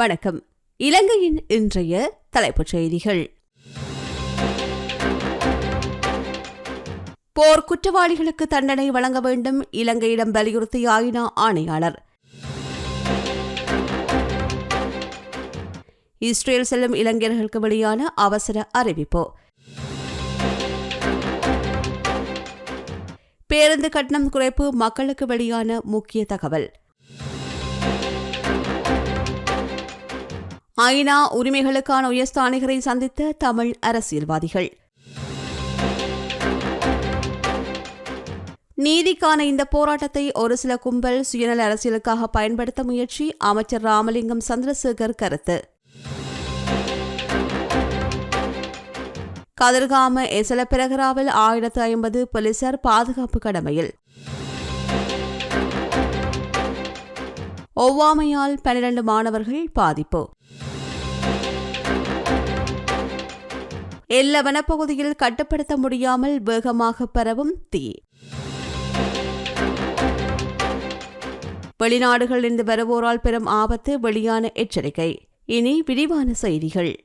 வணக்கம். இலங்கையின் இன்றைய தலைப்புச் செய்திகள். போர் குற்றவாளிகளுக்கு தண்டனை வழங்க வேண்டும் இலங்கையிடம் வலியுறுத்திய ஐநா ஆணையாளர். இஸ்ரேல் செல்லும் இளைஞர்களுக்கு வெளியான அவசர அறிவிப்பு. பேருந்து கட்டணம் குறைப்பு மக்களுக்கு வெளியான முக்கிய தகவல். ஐநா உரிமைகளுக்கான உயர்ஸ்தானிகரை சந்தித்த தமிழ் அரசியல்வாதிகள். நீதிக்கான இந்த போராட்டத்தை ஒரு சில கும்பல் சுயநல அரசியலுக்காக பயன்படுத்த முயற்சி அமைச்சர் ராமலிங்கம் சந்திரசேகர் கருத்து. கதிர்காம எசல பிரகராவில் ஆயிரத்து ஐம்பது போலீசார் பாதுகாப்பு கடமையில். ஒவ்வாமையால் பனிரண்டு மாணவர்கள் பாதிப்பு. எல்ல வனப்பகுதியில் கட்டுப்படுத்த முடியாமல் வேகமாக பரவும் தீ. வெளிநாடுகளிலிருந்து வருவோரால் பெறும் ஆபத்து வெளியான எச்சரிக்கை. இனி விரிவான செய்திகள்.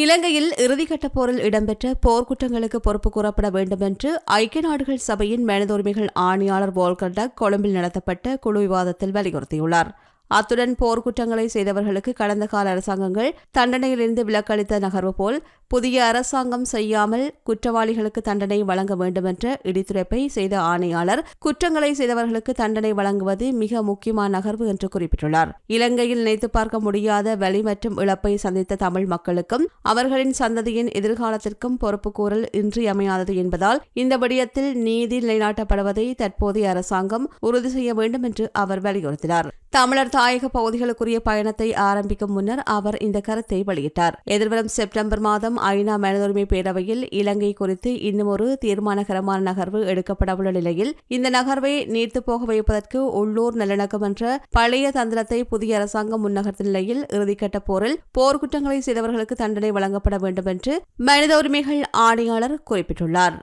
இலங்கையில் இறுதிக்கட்ட போரில் இடம்பெற்ற போர்க்குற்றங்களுக்கு பொறுப்பு கூறப்பட வேண்டும் என்று ஐக்கிய நாடுகள் சபையின் மனித உரிமைகள் ஆணையாளர் வோல்கர்டக் கொழும்பில் நடத்தப்பட்ட குழு விவாதத்தில் வலியுறுத்தியுள்ளார். அத்துடன் போர்க்குற்றங்களை செய்தவர்களுக்கு கடந்த கால அரசாங்கங்கள் தண்டனையிலிருந்து விலக்களித்த நகர்வு போல் புதிய அரசாங்கம் செய்யாமல் குற்றவாளிகளுக்கு தண்டனை வழங்க வேண்டுமென்ற இடித்துரைப்பை செய்த ஆணையாளர் குற்றங்களை செய்தவர்களுக்கு தண்டனை வழங்குவது மிக முக்கியமான நகர்வு என்று குறிப்பிட்டுள்ளார். இலங்கையில் நினைத்து பார்க்க முடியாத வலி மற்றும் இழப்பை சந்தித்த தமிழ் மக்களுக்கும் அவர்களின் சந்ததியின் எதிர்காலத்திற்கும் பொறுப்புக்கூறல் இன்றியமையாதது என்பதால் இந்த விடயத்தில் நீதி நிலைநாட்டப்படுவதை தற்போதைய அரசாங்கம் உறுதி செய்ய வேண்டும் என்று அவர் வலியுறுத்தினார். தமிழர் தாயக பகுதிகளுக்குரிய பயணத்தை ஆரம்பிக்கும் முன்னர் அவர் இந்த கருத்தை வெளியிட்டார். எதிர்வரும் செப்டம்பர் மாதம் ஐநா மனிதுரிமை பேரவையில் இலங்கை குறித்து இன்னும் ஒரு தீர்மானகரமான நகர்வு எடுக்கப்படவுள்ள நிலையில் இந்த நகர்வை நீர்த்து போக வைப்பதற்கு உள்ளூர் நல்லிணக்கம் என்ற பழைய தந்திரத்தை புதிய அரசாங்கம் முன்னகர்த்த நிலையில் இறுதிக்கட்ட போரில் போர்க்குற்றங்களை செய்தவர்களுக்கு தண்டனை வழங்கப்பட வேண்டும் என்று மனித உரிமைகள் ஆணையாளர் குறிப்பிட்டுள்ளார்.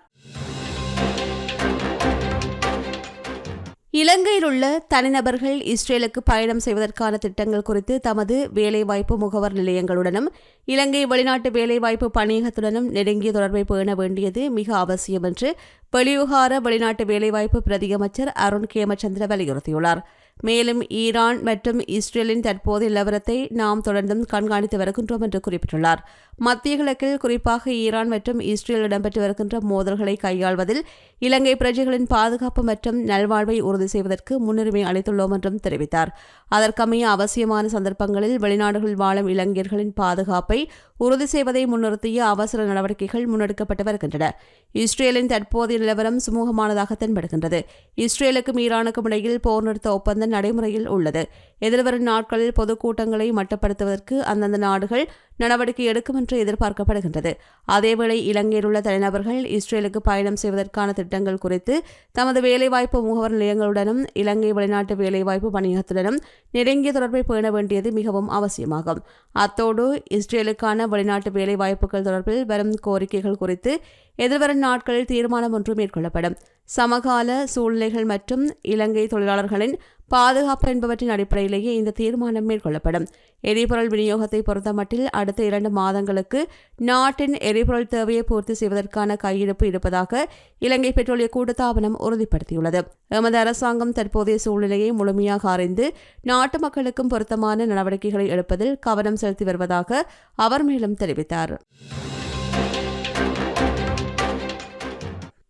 இலங்கையில் உள்ள தனிநபர்கள் இஸ்ரேலுக்கு பயணம் செய்வதற்கான திட்டங்கள் குறித்து தமது வேலைவாய்ப்பு முகவர் நிலையங்களுடனும் இலங்கை வெளிநாட்டு வேலைவாய்ப்பு பணியகத்துடனும் நெருங்கிய தொடர்பை பேண வேண்டியது மிக அவசியம் என்று வெளிவிவகார வெளிநாட்டு வேலைவாய்ப்பு பிரதியமைச்சர் அருண் கேமச்சந்திர வலியுறுத்தியுள்ளார். மேலும் ஈரான் மற்றும் இஸ்ரேலின் தற்போதைய நிலவரத்தை நாம் தொடர்ந்தும் கண்காணித்து வருகின்றோம் என்று குறிப்பிட்டுள்ளார். மத்திய கிழக்கில் குறிப்பாக ஈரான் மற்றும் இஸ்ரேல் இடம்பெற்று வருகின்ற மோதல்களை கையாள்வதில் இலங்கை பிரஜைகளின் பாதுகாப்பு மற்றும் நல்வாழ்வை உறுதி செய்வதற்கு முன்னுரிமை அளித்துள்ளோம் என்றும் தெரிவித்தார். அதற்கமைய அவசியமான சந்தர்ப்பங்களில் வெளிநாடுகளில் வாழும் இளைஞர்களின் பாதுகாப்பை உறுதி செய்வதை முன்னிறுத்திய அவசர நடவடிக்கைகள் முன்னெடுக்கப்பட்டு வருகின்றன. இஸ்ரேலின் தற்போதைய நிலவரம் சுமூகமானதாக தென்படுகின்றது. இஸ்ரேலுக்கும் ஈரானுக்கும் இடையில் போர் நிறுத்த ஒப்பந்தம் நடைமுறையில் உள்ளது. எதிர்வரும் நாட்களில் பொதுக்கூட்டங்களை மட்டப்படுத்துவதற்கு அந்தந்த நாடுகள் நடவடிக்கை எடுக்கும் என்று எதிர்பார்க்கப்படுகின்றது. அதேவேளை இலங்கையில் உள்ள தனிநபர்கள் இஸ்ரேலுக்கு பயணம் செய்வதற்கான திட்டங்கள் குறித்து தமது வேலைவாய்ப்பு முகவர் நிலையங்களுடனும் இலங்கை வெளிநாட்டு வேலைவாய்ப்பு பணியகத்துடனும் நெருங்கிய தொடர்பை பேண வேண்டியது மிகவும் அவசியமாகும். அத்தோடு இஸ்ரேலுக்கான வெளிநாட்டு வேலைவாய்ப்புகள் தொடர்பில் வரும் கோரிக்கைகள் குறித்து எதிர்வரும் நாட்களில் தீர்மானம் ஒன்று மேற்கொள்ளப்படும். சமகால சூழ்நிலைகள் மற்றும் இலங்கை தொழிலாளர்களின் பாதுகாப்பு என்பவற்றின் அடிப்படையிலேயே இந்த தீர்மானம் மேற்கொள்ளப்படும். எரிபொருள் விநியோகத்தை பொறுத்தமட்டில் அடுத்த இரண்டு மாதங்களுக்கு நாட்டின் எரிபொருள் தேவையை பூர்த்தி செய்வதற்கான கையிருப்பு இருப்பதாக இலங்கை பெட்ரோலிய கூட்டுத்தாபனம் உறுதிப்படுத்தியுள்ளது. எமது அரசாங்கம் தற்போதைய சூழ்நிலையை முழுமையாக அறிந்து நாட்டு மக்களுக்கும் பொருத்தமான நடவடிக்கைகளை எடுப்பதில் கவனம் செலுத்தி வருவதாக அவர் மேலும் தெரிவித்தார்.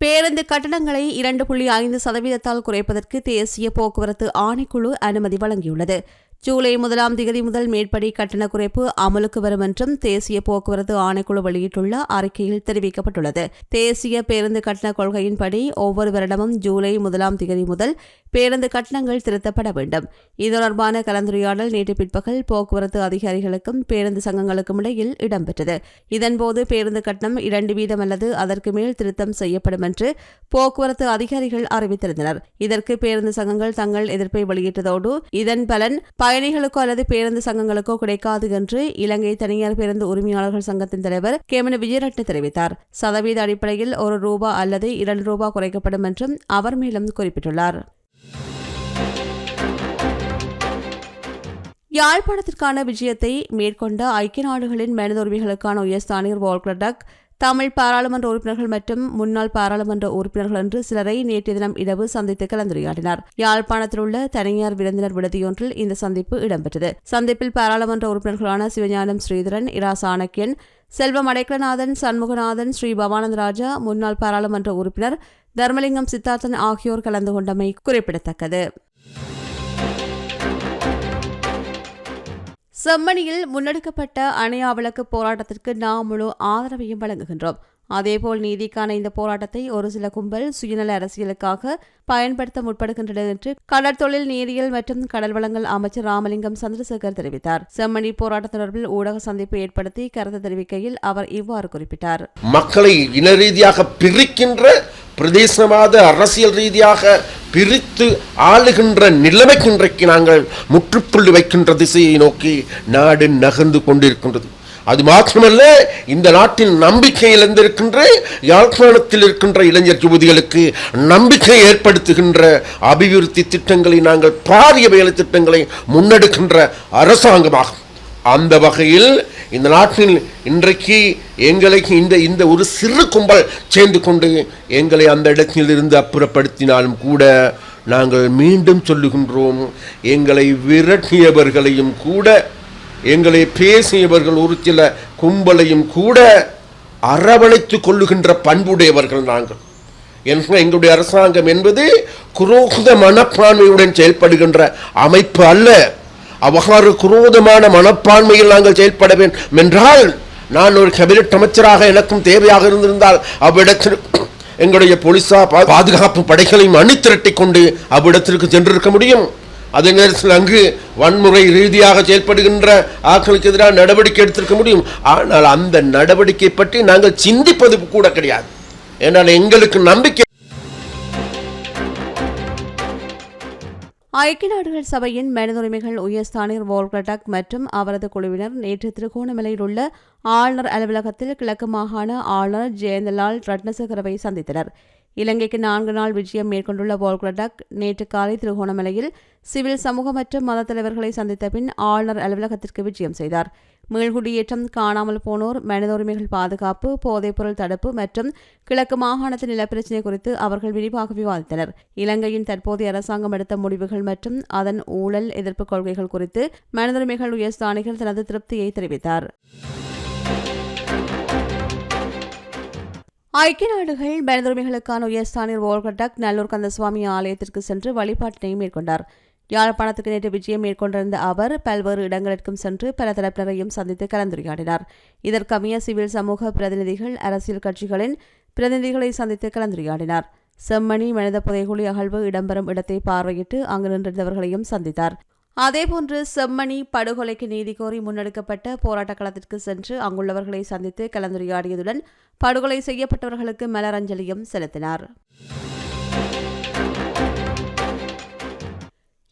பேருந்து கட்டணங்களை இரண்டு புள்ளி ஐந்து சதவீதத்தால் குறைப்பதற்கு தேசிய போக்குவரத்து ஆணைக்குழு அனுமதி வழங்கியுள்ளது. ஜூலை முதலாம் திகதி முதல் மேற்படி கட்டண குறைப்பு அமலுக்கு வரும் என்றும் தேசிய போக்குவரத்து ஆணைக்குழு வெளியிட்டுள்ள அறிக்கையில் தெரிவிக்கப்பட்டுள்ளது. தேசிய பேருந்து கட்டண கொள்கையின்படி ஒவ்வொரு வருடமும் ஜூலை முதலாம் திகதி முதல் பேருந்து கட்டணங்கள் திருத்தப்பட வேண்டும். இது தொடர்பான கலந்துரையாடல் நேற்று பிற்பகல் போக்குவரத்து அதிகாரிகளுக்கும் பேருந்து சங்கங்களுக்கும் இடையில் இடம்பெற்றது. இதன்போது பேருந்து கட்டணம் இரண்டு வீதம் அல்லது அதற்கு மேல் திருத்தம் செய்யப்படும் என்று போக்குவரத்து அதிகாரிகள் அறிவித்திருந்தனர். இதற்கு பேருந்து சங்கங்கள் தங்கள் எதிர்ப்பை வெளியிட்டதோடு இதன் பலன் பயணிகளுக்கோ அல்லது பேருந்து சங்கங்களுக்கோ கிடைக்காது என்று இலங்கை தனியார் பேருந்து உரிமையாளர்கள் சங்கத்தின் தலைவர் கேமன விஜயரட்ன தெரிவித்தார். சதவீத அடிப்படையில் ஒரு ரூபா அல்லது இரண்டு ரூபா குறைக்கப்படும் என்றும் அவர் மேலும் குறிப்பிட்டுள்ளார். யாழ்ப்பாணத்திற்கான விஜயத்தை மேற்கொண்ட ஐக்கிய நாடுகளின் மனித உரிமைகளுக்கான உயர்ஸ்தானிகர் வால்கர் தமிழ் பாராளுமன்ற உறுப்பினர்கள் மற்றும் முன்னாள் பாராளுமன்ற உறுப்பினர்கள் என்று சிலரை நேற்றைய தினம் இரவு சந்தித்து கலந்துரையாடினார். யாழ்ப்பாணத்தில் உள்ள தனியார் விருந்தினர் விடுதியொன்றில் இந்த சந்திப்பு இடம்பெற்றது. சந்திப்பில் பாராளுமன்ற உறுப்பினர்களான சிவஞானம் ஸ்ரீதரன் இரா சாணக்கியன் செல்வம் அடைக்கலநாதன் சண்முகநாதன் ஸ்ரீ பவானந்த ராஜா முன்னாள் பாராளுமன்ற உறுப்பினர் தர்மலிங்கம் சித்தார்த்தன் ஆகியோர் கலந்து கொண்டமை குறிப்பிடத்தக்கது. செம்மணியில் முன்னெடுக்கப்பட்ட அணையா விளக்கு போராட்டத்திற்கு நாம் முழு ஆதரவையும் வழங்குகின்றோம். அதேபோல் நீதிக்கான இந்த போராட்டத்தை ஒரு சில கும்பல் சுயநல அரசியலுக்காக பயன்படுத்த முற்படுகின்றனர் என்று கடற்தொழில் நீரியல் மற்றும் கடல் வளங்கள் அமைச்சர் ராமலிங்கம் சந்திரசேகர் தெரிவித்தார். செம்மணி போராட்ட தொடர்பில் ஊடக சந்திப்பு ஏற்படுத்தி கருத்து தெரிவிக்கையில் அவர் இவ்வாறு குறிப்பிட்டார். மக்களை இன ரீதியாக பிரிக்கின்ற பிரதேசவாத அரசியல் ரீதியாக பிரித்து ஆளுகின்ற நிலைமைக்கு இன்றைக்கு நாங்கள் முற்றுப்புள்ளி வைக்கின்ற திசையை நோக்கி நாடு நகர்ந்து கொண்டிருக்கின்றது. அது மாத்திரமல்ல இந்த நாட்டின் நம்பிக்கை இழந்திருக்கின்ற யாழ்ப்பாணத்தில் இருக்கின்ற இளைஞர் யுவதிகளுக்கு நம்பிக்கை ஏற்படுத்துகின்ற அபிவிருத்தி திட்டங்களை நாங்கள் பாரிய வேலை திட்டங்களை முன்னெடுக்கின்ற அரசாங்கமாகும். அந்த வகையில் இந்த நாட்டில் இன்றைக்கு எங்களை இந்த இந்த ஒரு சிறு கும்பல் சேர்ந்து கொண்டு எங்களை அந்த இடத்தில் இருந்து அப்புறப்படுத்தினாலும் கூட நாங்கள் மீண்டும் சொல்லுகின்றோம் எங்களை விரட்டியவர்களையும் கூட எங்களை பேசியவர்கள் ஒரு சில கும்பலையும் கூட அரவணைத்து கொள்ளுகின்ற பண்புடையவர்கள் நாங்கள். என்ற எங்களுடைய அரசாங்கம் என்பது குரோகித மனப்பான்மையுடன் செயல்படுகின்ற அமைப்பு அல்ல. அவ்வாறு குரோதமான மனப்பான்மையில் நாங்கள் செயல்பட வேண்டும் என்றால் நான் ஒரு கேபினட் அமைச்சராக எனக்கும் தேவையாக இருந்திருந்தால் அவ்விடத்திற்கு எங்களுடைய போலீஸார் பாதுகாப்பு படைகளையும் அணித்திரட்டி கொண்டு அவ்விடத்திற்கு சென்றிருக்க முடியும். அதே நேரத்தில் அங்கு வன்முறை ரீதியாக செயல்படுகின்ற ஆக்களுக்கு எதிராக நடவடிக்கை எடுத்திருக்க முடியும். ஆனால் அந்த நடவடிக்கை பற்றி நாங்கள் சிந்திப்பது கூட கிடையாது. ஏனால் எங்களுக்கு நம்பிக்கை ஐக்கிய நாடுகள் சபையின் மனிதுரிமைகள் உயர்ஸ்தானியர் வோல்கடக் மற்றும் அவரது குழுவினர் நேற்று திருகோணமலையில் உள்ள ஆளுநர் அலுவலகத்தில் கிழக்கு மாகாண ஆளுநர் ஜெயந்தலால் ரட்னசேகரவை சந்தித்தனர். இலங்கைக்கு நான்கு நாள் விஜயம் மேற்கொண்டுள்ள வோல்கட்டக் நேற்று காலை திருகோணமலையில் சிவில் சமூக மற்றும் மத தலைவர்களை சந்தித்த பின் ஆளுநர் அலுவலகத்திற்கு விஜயம் செய்தார். மீள்குடியேற்றம் காணாமல் போனோர் மனித உரிமைகள் பாதுகாப்பு போதைப்பொருள் தடுப்பு மற்றும் கிழக்கு மாகாணத்தின் நிலப்பிரச்சினை குறித்து அவர்கள் விரிவாக விவாதித்தனர். இலங்கையின் தற்போதைய அரசாங்கம் எடுத்த முடிவுகள் மற்றும் அதன் ஊழல் எதிர்ப்பு கொள்கைகள் குறித்து மனித உரிமைகள் உயர்ஸ்தானிகள் தனது திருப்தியை தெரிவித்தார். ஐக்கிய நாடுகள் மனித உரிமைகளுக்கான உயர்ஸ்தானியர் வோல்கட்டக் நல்லூர் கந்தசுவாமி ஆலயத்திற்கு சென்று வழிபாட்டினை மேற்கொண்டார். யாழ்ப்பாணத்துக்கு நேற்று விஜயம் மேற்கொண்டிருந்த அவர் பல்வேறு இடங்களுக்கும் சென்று பல தரப்பினரையும் சந்தித்து கலந்துரையாடினார். இதற்கமைய சிவில் சமூக பிரதிநிதிகள் அரசியல் கட்சிகளின் பிரதிநிதிகளை சந்தித்து கலந்துரையாடினார். செம்மணி மனித புதைகுழி அகழ்வு இடம்பெறும் இடத்தை பார்வையிட்டு அங்கு நின்றிருந்தவர்களையும் சந்தித்தார். அதேபோன்று செம்மணி படுகொலைக்கு நீதி கோரி முன்னெடுக்கப்பட்ட போராட்டக் களத்திற்கு சென்று அங்குள்ளவர்களை சந்தித்து கலந்துரையாடியதுடன் படுகொலை செய்யப்பட்டவர்களுக்கு மலரஞ்சலியும் செலுத்தினார்.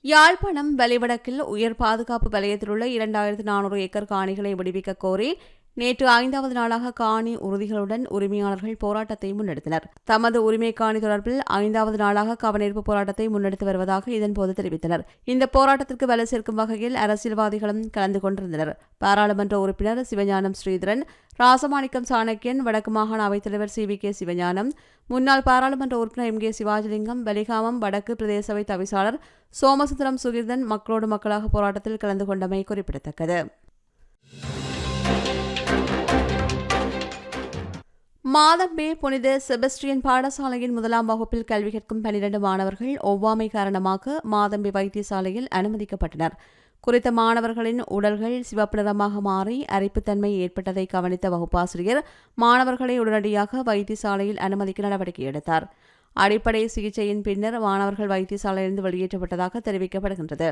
யாழ்ப்பாணம் வலிவடக்கில் உயர் பாதுகாப்பு வலயத்திலுள்ள இரண்டாயிரத்து நானூறு ஏக்கர் காணிகளை விடுவிக்க கோரி நேற்று ஐந்தாவது நாளாக காணி உறுதிகளுடன் உரிமையாளர்கள் போராட்டத்தை முன்னெடுத்தனர். தமது உரிமை காணி தொடர்பில் ஐந்தாவது நாளாக கவனிப்பு போராட்டத்தை முன்னெடுத்து வருவதாக இதன்போது தெரிவித்தனர். இந்த போராட்டத்திற்கு வலு சேர்க்கும் வகையில் அரசியல்வாதிகளும் கலந்து கொண்டிருந்தனர். பாராளுமன்ற உறுப்பினர் சிவஞானம் ஸ்ரீதரன் ராசமாணிக்கம் சாணக்கியன் வடக்கு மாகாண அவைத்தலைவர் சி. வி. கே. சிவஞானம் முன்னாள் பாராளுமன்ற உறுப்பினர் எம். கே. சிவாஜிலிங்கம் பலிகாமம் வடக்கு பிரதேசவை தவிசாளர் சோமசுந்தரம் சுகிர்தன் மக்களோடு மக்களாக போராட்டத்தில் கலந்து கொண்டமை குறிப்பிடத்தக்கது. மாதம்பே புனித செபஸ்டியன் பாடசாலையின் முதலாம் வகுப்பில் கல்வி கற்கும் பனிரண்டு மாணவர்கள் ஒவ்வாமை காரணமாக மாதம்பே வைத்தியசாலையில் அனுமதிக்கப்பட்டனர். குறித்த மாணவர்களின் உடல்கள் சிவப்பு நிறமாக மாறி அரிப்புத்தன்மை ஏற்பட்டதை கவனித்த வகுப்பாசிரியர் மாணவர்களை உடனடியாக வைத்தியசாலையில் அனுமதிக்க நடவடிக்கை எடுத்தார். அடிப்படை சிகிச்சையின் பின்னர் மாணவர்கள் வைத்தியசாலையிலிருந்து வெளியேற்றப்பட்டதாக தெரிவிக்கப்படுகின்றது.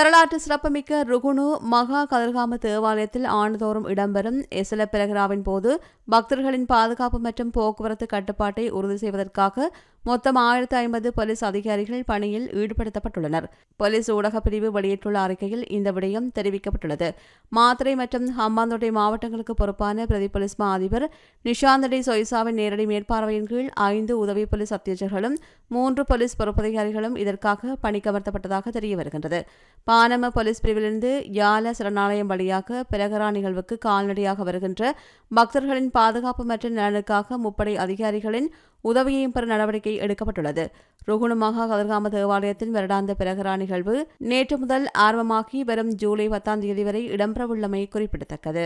வரலாற்று சிறப்புமிக்க ருகுணு மகா கதிர்காம தேவாலயத்தில் ஆண்டுதோறும் இடம்பெறும் எசல பிரகராவின் போது பக்தர்களின் பாதுகாப்பு மற்றும் போக்குவரத்து கட்டுப்பாட்டை உறுதி செய்வதற்காக மொத்தம் ஆயிரத்தி ஐம்பது போலீஸ் அதிகாரிகள் பணியில் ஈடுபடுத்தப்பட்டுள்ளனர். போலீஸ் ஊடகப் பிரிவு வெளியிட்டுள்ள அறிக்கையில் இந்த விடயம் தெரிவிக்கப்பட்டுள்ளது. மாத்திரை மற்றும் ஹம்பாந்தோட்டை மாவட்டங்களுக்கு பொறுப்பான பிரதி போலீஸ் மா அதிபர் நிஷாந்தடி சொய்சாவின் நேரடி மேற்பார்வையின் கீழ் ஐந்து உதவி போலீஸ் அத்தியட்சர்களும் மூன்று போலீஸ் பொறுப்பதிகாரிகளும் இதற்காக பணிக்கமர்த்தப்பட்டதாக தெரிய வருகின்றது. பானம போலீஸ் பிரிவிலிருந்து யால சரணாலயம் வழியாக பிரகரா நிகழ்வுக்கு கால்நடையாக வருகின்ற பக்தர்களின் பாதுகாப்பு மற்றும் நலனுக்காக முப்படை அதிகாரிகளின் உதவியையும் பெற நடவடிக்கை எடுக்கப்பட்டுள்ளது. ருகுணமாக கதிர்காம தேவாலயத்தின் வருடாந்த பிரகரா நிகழ்வு நேற்று முதல் ஆரம்பமாகி வரும் ஜூலை பத்தாம் தேதி வரை இடம்பெறவுள்ளமை குறிப்பிடத்தக்கது.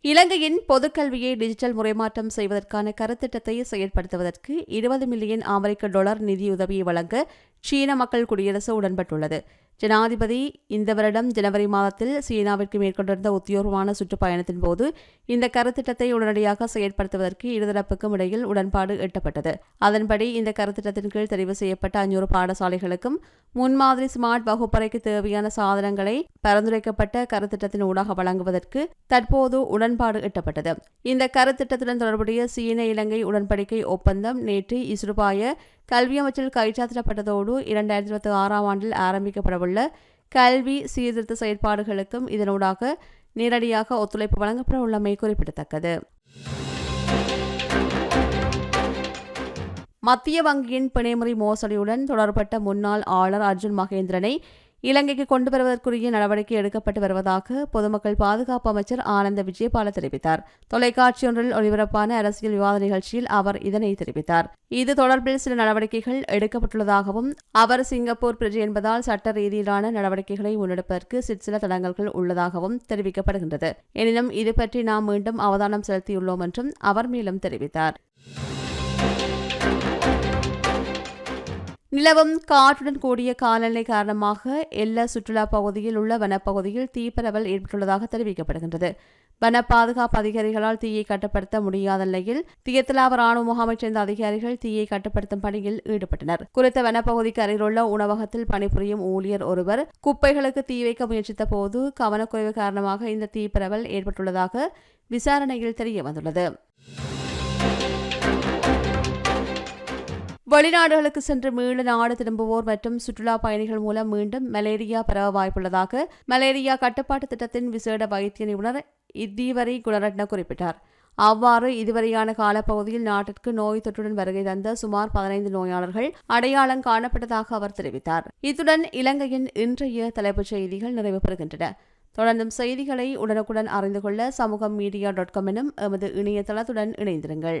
இலங்கையின் பொதுக்கல்வியை டிஜிட்டல் முறைமாற்றம் செய்வதற்கான கருத்திட்டத்தை செயல்படுத்துவதற்கு இருபது மில்லியன் அமெரிக்க டாலர் நிதியுதவியை வழங்க சீன மக்கள் குடியரசு உடன்பட்டுள்ளது. ஜனாதிபதி இந்த வருடம் ஜனவரி மாதத்தில் சீனாவிற்கு மேற்கொண்டிருந்த உத்தியோகமான சுற்றுப்பயணத்தின் போது இந்த கருத்திட்டத்தை உடனடியாக செயற்படுத்துவதற்கு இருதரப்புக்கும் இடையில் உடன்பாடு எட்டப்பட்டது. அதன்படி இந்த கருத்திட்டத்தின் கீழ் தெரிவு செய்யப்பட்ட அஞ்சூறு பாடசாலைகளுக்கும் முன்மாதிரி ஸ்மார்ட் வகுப்பறைக்கு தேவையான சாதனங்களை பரிந்துரைக்கப்பட்ட கருத்திட்டத்தின் ஊடாக வழங்குவதற்கு தற்போது உடன்பாடு எட்டப்பட்டது. இந்த கருத்திட்டத்துடன் தொடர்புடைய சீன இலங்கை உடன்படிக்கை ஒப்பந்தம் நேற்று இஸ்ருபாய கல்வி அமைச்சில் கைச்சாத்திடப்பட்டதோடு இரண்டாயிரத்தி இருபத்தி ஆறாம் ஆண்டில் ஆரம்பிக்கப்படவுள்ள கல்வி சீர்திருத்த செயற்பாடுகளுக்கும் இதனூடாக நேரடியாக ஒத்துழைப்பு வழங்கப்பட உள்ளமை குறிப்பிடத்தக்கது. மத்திய வங்கியின் பிணைமுறை மோசடியுடன் தொடர்பட்ட முன்னாள் ஆளுநர் அர்ஜுன் மகேந்திரனை இலங்கைக்கு கொண்டு வருவதற்குரிய நடவடிக்கை எடுக்கப்பட்டு வருவதாக பொதுமக்கள் பாதுகாப்பு அமைச்சர் ஆனந்த விஜயபால தெரிவித்தார். தொலைக்காட்சி ஒன்றில் ஒளிபரப்பான அரசியல் விவாத நிகழ்ச்சியில் அவர் இதனை தெரிவித்தார். இது தொடர்பில் சில நடவடிக்கைகள் எடுக்கப்பட்டுள்ளதாகவும் அவர் சிங்கப்பூர் பிரஜை என்பதால் சட்ட ரீதியிலான நடவடிக்கைகளை முன்னெடுப்பதற்கு சிற்சில தடங்கல்கள் உள்ளதாகவும் தெரிவிக்கப்படுகின்றது. எனினும் இது பற்றி நாம் மீண்டும் அவதானம் செலுத்தியுள்ளோம் என்றும் அவர் மேலும் தெரிவித்தார். நிலவும் காற்றுடன் கூடிய காலநிலை காரணமாக எல்லா சுற்றுலா பகுதியில் உள்ள வனப்பகுதியில் தீப்பரவல் ஏற்பட்டுள்ளதாக தெரிவிக்கப்படுகின்றது. வன பாதுகாப்பு அதிகாரிகளால் தீயை கட்டுப்படுத்த முடியாத நிலையில் தியத்தலாவ ராணுவ முகாமைச் சேர்ந்த அதிகாரிகள் தீயை கட்டுப்படுத்தும் பணியில் ஈடுபட்டனர். குறித்த வனப்பகுதிக்கு அருகிலுள்ள உணவகத்தில் பணிபுரியும் ஊழியர் ஒருவர் குப்பைகளுக்கு தீ வைக்க முயற்சித்த போது கவனக்குறைவு காரணமாக இந்த தீப்பரவல் ஏற்பட்டுள்ளதாக விசாரணையில் தெரிய வந்துள்ளது வெளிநாடுகளுக்கு சென்று மீள நாடு திரும்புவோர் மற்றும் சுற்றுலா பயணிகள் மூலம் மீண்டும் மலேரியா பரவ வாய்ப்புள்ளதாக மலேரியா கட்டுப்பாட்டு திட்டத்தின் விசேட வைத்திய நிபுணர் இத்தீவரி குணரட்ன குறிப்பிட்டார். அவ்வாறு இதுவரையான காலப்பகுதியில் நாட்டிற்கு நோய் தொற்றுடன் வருகை தந்த சுமார் பதினைந்து நோயாளர்கள் அடையாளம் காணப்பட்டதாக அவர் தெரிவித்தார். இத்துடன் இலங்கையின் இன்றைய தலைப்புச் செய்திகள் நிறைவு பெறுகின்றன. தொடர்ந்தும் செய்திகளை உடனுக்குடன் அறிந்து கொள்ள சமூகம் மீடியா டாட் காம் எனும் எமது இணையதளத்துடன் இணைந்திருங்கள்.